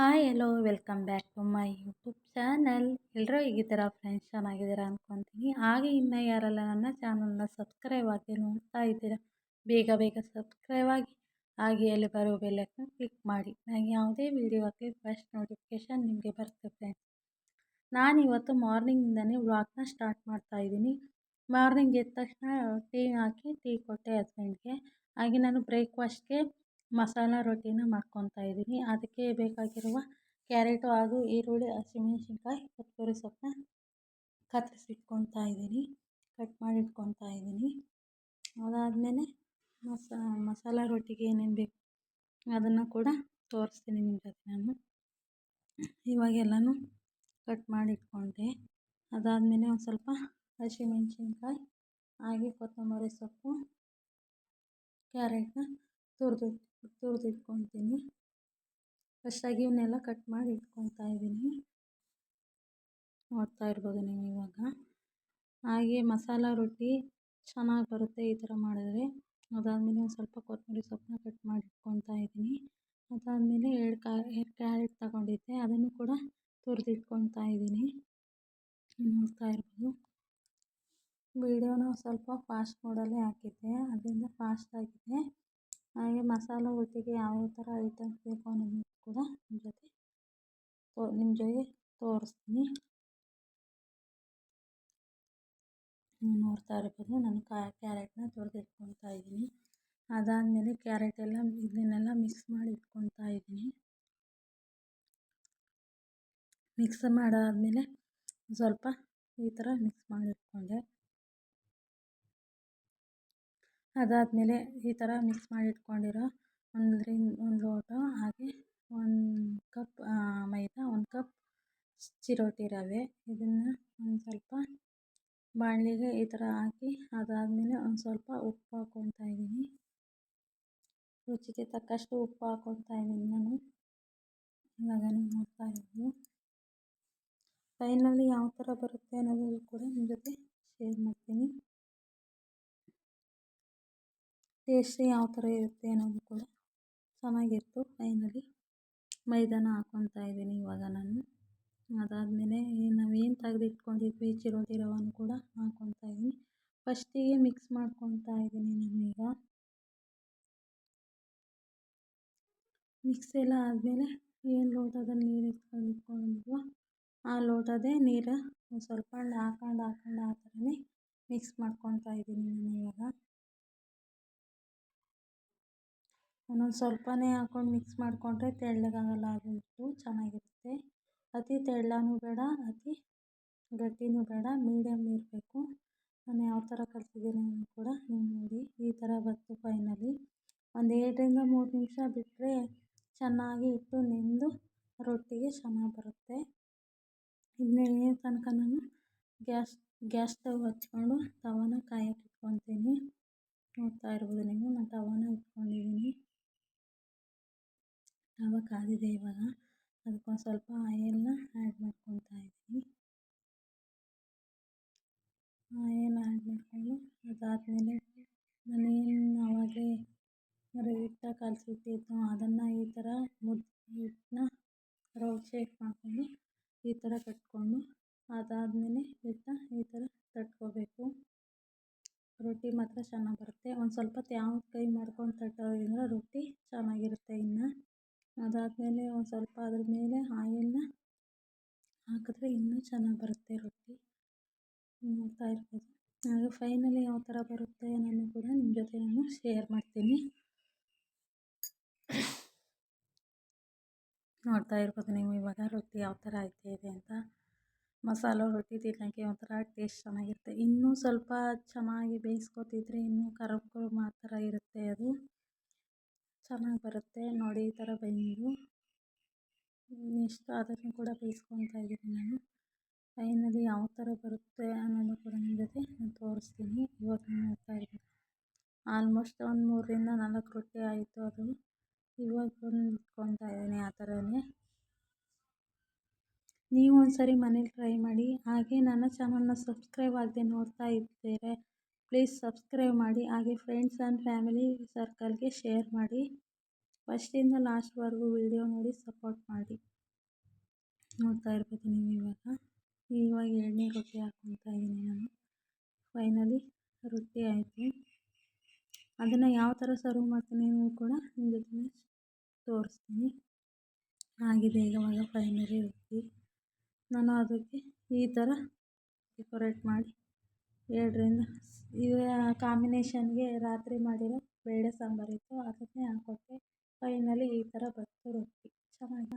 Hi hello welcome back to my YouTube channel ಎಲ್ಲರೂ ಹೇಗಿದ್ದೀರಾ friends ಚೆನ್ನಾಗಿದ್ದೀರಾ ಅಂದ್ಕೊತೀನಿ ಹಾಗೆ ಇನ್ನು ಯಾರೆಲ್ಲ ನನ್ನ ಚಾನಲ್ನ ಸಬ್ಸ್ಕ್ರೈಬ್ ಆಗಿ ನೋಡ್ತಾ ಇದ್ದೀರಾ, ಬೇಗ ಬೇಗ ಸಬ್ಸ್ಕ್ರೈಬ್ ಆಗಿ, ಹಾಗೆ ಅಲ್ಲಿ ಬರೋ ಬೆಲ್ಲೈಕನ್ ಕ್ಲಿಕ್ ಮಾಡಿ. ನಾನು ಯಾವುದೇ ವೀಡಿಯೋ ಆಗಲಿ ಫಸ್ಟ್ ನೋಟಿಫಿಕೇಶನ್ ನಿಮಗೆ ಬರುತ್ತೆ ಫ್ರೆಂಡ್ಸ್ ನಾನಿವತ್ತು ಮಾರ್ನಿಂಗಿಂದನೇ ವ್ಲಾಗ್ನ ಸ್ಟಾರ್ಟ್ ಮಾಡ್ತಾ ಇದ್ದೀನಿ. ಮಾರ್ನಿಂಗ್ ಎದ್ದ ತಕ್ಷಣ ಟೀ ಹಾಕಿ ಟೀ ಕೊಟ್ಟೆ ಹಸ್ಬೆಂಡ್ಗೆ ಹಾಗೆ ನಾನು ಬ್ರೇಕ್ಫಾಸ್ಟ್ಗೆ ಮಸಾಲ ರೊಟ್ಟಿನ ಮಾಡ್ಕೊತಾ ಇದ್ದೀನಿ. ಅದಕ್ಕೆ ಬೇಕಾಗಿರುವ ಕ್ಯಾರೆಟು ಹಾಗೂ ಈರುಳ್ಳಿ, ಹಸಿಮೆಣ್ಸಿನ್ಕಾಯಿ, ಕೊತ್ತಂಬರಿ ಸೊಪ್ಪನ್ನ ಕತ್ತರಿಸಿಟ್ಕೊತಾ ಇದ್ದೀನಿ. ಕಟ್ ಮಾಡಿ ಇಟ್ಕೊತಾ ಇದ್ದೀನಿ. ಅದಾದಮೇಲೆ ಮಸಾ, ಮಸಾಲ ರೊಟ್ಟಿಗೆ ಏನೇನು ಬೇಕು ಅದನ್ನು ಕೂಡ ತೋರಿಸ್ತೀನಿ ನಿಮ್ಮ ಜೊತೆ ನಾನು. ಇವಾಗೆಲ್ಲನೂ ಕಟ್ ಮಾಡಿ ಇಟ್ಕೊಂಡೆ ಅದಾದಮೇಲೆ ಒಂದು ಸ್ವಲ್ಪ ಹಸಿಮೆಣ್ಸಿನ್ಕಾಯಿ, ಹಾಗೆ ಕೊತ್ತಂಬರಿ ಸೊಪ್ಪು, ಕ್ಯಾರೆಟ್ನ ತುರಿದು ತುರಿದಿಟ್ಕೊತೀನಿ ಫಸ್ಟಾಗಿ ಇವನ್ನೆಲ್ಲ ಕಟ್ ಮಾಡಿ ಇಟ್ಕೊತಾ ಇದ್ದೀನಿ. ನೋಡ್ತಾ ಇರ್ಬೋದು ನೀವು ಇವಾಗ. ಹಾಗೆ ಮಸಾಲ ರೊಟ್ಟಿ ಚೆನ್ನಾಗಿ ಬರುತ್ತೆ ಈ ಥರ ಮಾಡಿದ್ರೆ. ಅದಾದಮೇಲೆ ಒಂದು ಸ್ವಲ್ಪ ಕೊತ್ತಂಬರಿ ಸೊಪ್ಪನ್ನ ಕಟ್ ಮಾಡಿ ಇಟ್ಕೊತಾ ಇದ್ದೀನಿ. ಅದಾದಮೇಲೆ ಎರಡು ಕಾ, ಎರಡು ಕ್ಯಾರೆಟ್ ತಗೊಂಡಿದ್ದೆ. ಅದನ್ನು ಕೂಡ ತುರಿದಿಟ್ಕೊತಾ ಇದ್ದೀನಿ. ನೋಡ್ತಾ ಇರ್ಬೋದು. ವೀಡಿಯೋನ ಸ್ವಲ್ಪ ಫಾಸ್ಟ್ ಮೋಡಲ್ಲೇ ಹಾಕಿದ್ದೆ. ಅದರಿಂದ ಫಾಸ್ಟ್ ಆಗಿದೆ. ಹಾಗೆ ಮಸಾಲ ಒಟ್ಟಿಗೆ ಯಾವ್ಯಾವ ಥರ ಐಟಮ್ಸ್ ಬೇಕು ಅನ್ನೋದನ್ನು ಕೂಡ ನಿಮ್ಮ ಜೊತೆ ತೋ ನಿಮ್ಮ ಜೊತೆ ತೋರಿಸ್ತೀನಿ. ನೋಡ್ತಾ ಇರ್ಬೋದು ನಾನು ಕ್ಯಾರೆಟ್ನ ತೊಳೆದಿಟ್ಕೊತಾ ಇದ್ದೀನಿ. ಅದಾದಮೇಲೆ ಕ್ಯಾರೆಟ್ ಎಲ್ಲ ಇದನ್ನೆಲ್ಲ ಮಿಕ್ಸ್ ಮಾಡಿ ಇಟ್ಕೊತಾ ಇದ್ದೀನಿ. ಮಿಕ್ಸ್ ಮಾಡಾದಮೇಲೆ ಸ್ವಲ್ಪ ಈ ಥರ ಮಿಕ್ಸ್ ಮಾಡಿ ಇಟ್ಕೊಂಡೆ. ಅದಾದಮೇಲೆ ಈ ಥರ ಮಿಕ್ಸ್ ಮಾಡಿ ಇಟ್ಕೊಂಡಿರೋ ಒಂದರಿಂದ ಒಂದು ಲೋಟ ಹಾಗೆ ಒಂದು ಕಪ್ ಮೈದಾ, ಒಂದು ಕಪ್ ಚಿರೋಟಿ ರವೆ. ಇದನ್ನು ಒಂದು ಸ್ವಲ್ಪ ಬಾಣಲಿಗೆ ಈ ಥರ ಹಾಕಿ ಅದಾದಮೇಲೆ ಒಂದು ಸ್ವಲ್ಪ ಉಪ್ಪು ಹಾಕ್ಕೊತಾ ಇದ್ದೀನಿ. ರುಚಿಗೆ ತಕ್ಕಷ್ಟು ಉಪ್ಪು ಹಾಕ್ಕೊತಾ ಇದ್ದೀನಿ ನಾನು. ಇವಾಗ ನೋಡ್ತಾ ಇದ್ದೀನಿ ಫೈನಲಿ ಯಾವ ಥರ ಬರುತ್ತೆ ಅನ್ನೋದು ಕೂಡ ನಿಮ್ಮ ಜೊತೆ ಶೇರ್ ಮಾಡ್ತೀನಿ. ಟೇಸ್ಟ್ ಯಾವ ಥರ ಇರುತ್ತೆ ಅನ್ನೋದು ಕೂಡ ಚೆನ್ನಾಗಿತ್ತು ಫೈನಲಿ ಮೈದಾನ ಹಾಕ್ಕೊತಾ ಇದ್ದೀನಿ ಇವಾಗ ನಾನು. ಅದಾದಮೇಲೆ ನಾವೇನು ತೆಗೆದಿಟ್ಕೊಂಡಿದ್ವಿ ಚಿರೋಟಿ ರವನ್ನು ಕೂಡ ಹಾಕ್ಕೊತಾ ಇದ್ದೀನಿ. ಫಸ್ಟಿಗೆ ಮಿಕ್ಸ್ ಮಾಡ್ಕೊತಾ ಇದ್ದೀನಿ ನಾನೀಗ. ಮಿಕ್ಸ್ ಎಲ್ಲ ಆದಮೇಲೆ ಏನು ಲೋಟದಲ್ಲಿ ನೀರು ಎತ್ಕೊಂಡು ಆ ಲೋಟದೇ ನೀರು ಸ್ವಲ್ಪ ಹಾಕೊಂಡು ಹಾಕೊಂಡು ಆ ಥರನೇ ಮಿಕ್ಸ್ ಮಾಡ್ಕೊತಾ ಇದ್ದೀನಿ ನಾನು ಇವಾಗ. ಒಂದೊಂದು ಸ್ವಲ್ಪನೇ ಹಾಕೊಂಡು ಮಿಕ್ಸ್ ಮಾಡಿಕೊಂಡ್ರೆ ತೆಳ್ಳಗಾಗಲ್ಲ, ಅದಂತೂ ಚೆನ್ನಾಗಿರುತ್ತೆ. ಅತಿ ತೆಳ್ಳನೂ ಬೇಡ, ಅತಿ ಗಟ್ಟಿನೂ ಬೇಡ ಮೀಡಿಯಮ್ ಇರಬೇಕು. ನಾನು ಯಾವ ಥರ ಕಲ್ತಿದ್ದೀನಿ ಅನ್ನೋದು ಕೂಡ ನೀವು ನೋಡಿ, ಈ ಥರ ಬಂತು ಫೈನಲಿ ಒಂದು ಎರಡರಿಂದ ಮೂರು ನಿಮಿಷ ಬಿಟ್ಟರೆ ಚೆನ್ನಾಗಿ ಇಟ್ಟು ನೆಂದು ರೊಟ್ಟಿಗೆ ಚೆನ್ನಾಗಿ ಬರುತ್ತೆ. ಇದನ್ನ ತನಕ ನಾನು ಗ್ಯಾಸ್ ಗ್ಯಾಸ್ ಸ್ಟವ್ ಹಚ್ಕೊಂಡು ತವಾನ ಕಾಯಕ್ಕೆ ಇಟ್ಕೊತೀನಿ. ನೋಡ್ತಾ ಇರ್ಬೋದು ನೀವು, ನಾನು ತವಾನ ಇಟ್ಕೊಂಡಿದ್ದೀನಿ ತವ ಕಾದಿದೆ ಇವಾಗ. ಅದಕ್ಕೊಂದು ಸ್ವಲ್ಪ ಆಯಿಲ್ನ ಆ್ಯಡ್ ಮಾಡ್ಕೊತಾ ಇದ್ದೀನಿ. ಆಯಿಲ್ ಆ್ಯಡ್ ಮಾಡಿಕೊಂಡು ಅದಾದಮೇಲೆ ನಾನೇನು ಆವಾಗಲೇ ಹಿಟ್ಟ ಕಲಸಿಟ್ಟಿದ್ನೋ ಅದನ್ನು ಈ ಥರ ಮುದ್ದೆ ಹಿಟ್ಟನ್ನ ರೌಂಡ್ ಶೇಪ್ ಮಾಡಿಕೊಂಡು ಈ ಥರ ಕಟ್ಕೊಂಡು ಅದಾದಮೇಲೆ ಹಿಟ್ಟನ್ನ ಈ ಥರ ತಟ್ಕೋಬೇಕು. ರೊಟ್ಟಿ ಮಾತ್ರ ಚೆನ್ನಾಗಿ ಬರುತ್ತೆ. ಒಂದು ಸ್ವಲ್ಪ ತ್ಯಾವ ಕೈ ಮಾಡ್ಕೊಂಡು ತಟ್ಟೋದ್ರಿಂದ ರೊಟ್ಟಿ ಚೆನ್ನಾಗಿರುತ್ತೆ ಇನ್ನು. ಅದಾದಮೇಲೆ ಒಂದು ಸ್ವಲ್ಪ ಅದ್ರ ಮೇಲೆ ಆಯಿಲ್ನ ಹಾಕಿದ್ರೆ ಇನ್ನೂ ಚೆನ್ನಾಗಿ ಬರುತ್ತೆ ರೊಟ್ಟಿ. ನೋಡ್ತಾ ಇರ್ಬೋದು. ಹಾಗೆ ಫೈನಲಿ ಯಾವ ಥರ ಬರುತ್ತೆ ಅನ್ನೋದು ಕೂಡ ನಿಮ್ಮ ಜೊತೆ ನಾನು ಶೇರ್ ಮಾಡ್ತೀನಿ. ನೋಡ್ತಾ ಇರ್ಬೋದು ನೀವು ಇವಾಗ ರೊಟ್ಟಿ ಯಾವ ಥರ ಇದೆ ಅಂತ. ಮಸಾಲೆ ರೊಟ್ಟಿ ತಿನ್ನೋಕ್ಕೆ ಒಂಥರ ಟೇಸ್ಟ್ ಚೆನ್ನಾಗಿರುತ್ತೆ. ಇನ್ನೂ ಸ್ವಲ್ಪ ಚೆನ್ನಾಗಿ ಬೇಯಿಸ್ಕೊತಿದ್ರೆ ಇನ್ನೂ ಕರಮ್ ಥರ ಇರುತ್ತೆ ಅದು. ಚೆನ್ನಾಗಿ ಬರುತ್ತೆ. ನೋಡಿ, ಈ ಥರ ಬೆಂದು. ಇಷ್ಟ ಅದನ್ನು ಕೂಡ ಬೇಯಿಸ್ಕೊತಾ ಇದ್ದೀನಿ ನಾನು. ಫೈನಲಿ ಯಾವ ಥರ ಬರುತ್ತೆ ಅನ್ನೋದು ಕೂಡ ನಿಮ್ಮ ಜೊತೆ ನಾನು ತೋರಿಸ್ತೀನಿ. ಇವಾಗ ನೋಡ್ತಾ ಇದ್ದೀನಿ ಆಲ್ಮೋಸ್ಟ್ ಒಂದು ಮೂರರಿಂದ ನಾಲ್ಕು ರೊಟ್ಟಿ ಆಯಿತು ಅದು. ಇವಾಗ ಇಟ್ಕೊತಾ ಇದ್ದೀನಿ ಆ ಥರನೇ ನೀವು ಒಂದು ಸರಿ ಮನೇಲಿ ಟ್ರೈ ಮಾಡಿ. ಹಾಗೆ ನನ್ನ ಚಾನಲ್ನ ಸಬ್ಸ್ಕ್ರೈಬ್ ಆಗದೆ ನೋಡ್ತಾ ಇದ್ದರೆ ಪ್ಲೀಸ್ ಸಬ್ಸ್ಕ್ರೈಬ್ ಮಾಡಿ, ಹಾಗೆ ಫ್ರೆಂಡ್ಸ್ ಆ್ಯಂಡ್ ಫ್ಯಾಮಿಲಿ ಸರ್ಕಲ್ಗೆ ಶೇರ್ ಮಾಡಿ. ಫಸ್ಟಿಂದ ಲಾಸ್ಟ್ವರೆಗೂ ವಿಡಿಯೋ ನೋಡಿ ಸಪೋರ್ಟ್ ಮಾಡಿ. ನೋಡ್ತಾ ಇದ್ದೀನಿ ಇವಾಗ. ಇವಾಗ ಎರಡನೇ ರೊಟ್ಟಿ ಹಾಕ್ಕೊತಾ ಇದ್ದೀನಿ ನಾನು. ಫೈನಲಿ ರೊಟ್ಟಿ ಆಯಿತು. ಅದನ್ನು ಯಾವ ಥರ ಸರ್ವ್ ಮಾಡ್ತೀನಿ ಅನ್ನೋದು ಕೂಡ ನಿಮ್ಮ ಜೊತೆ ತೋರಿಸ್ತೀನಿ. ಆಗಿದೆ ಇವಾಗ ಫೈನಲಿ ರೊಟ್ಟಿ. ನಾನು ಅದಕ್ಕೆ ಈ ಥರ ಡೆಕೋರೇಟ್ ಮಾಡಿ. ಎರಡರಿಂದ ಇದು ಕಾಂಬಿನೇಷನ್ಗೆ ರಾತ್ರಿ ಮಾಡಿರೋ ಬೇಳೆ ಸಾಂಬಾರಿತ್ತು ಅದನ್ನೇ ಹಾಕ್ಕೊಟ್ಟೆ ಫೈನಲಿ ಈ ಥರ ಬಂತು ರೊಟ್ಟಿ. ಚೆನ್ನಾಗಿ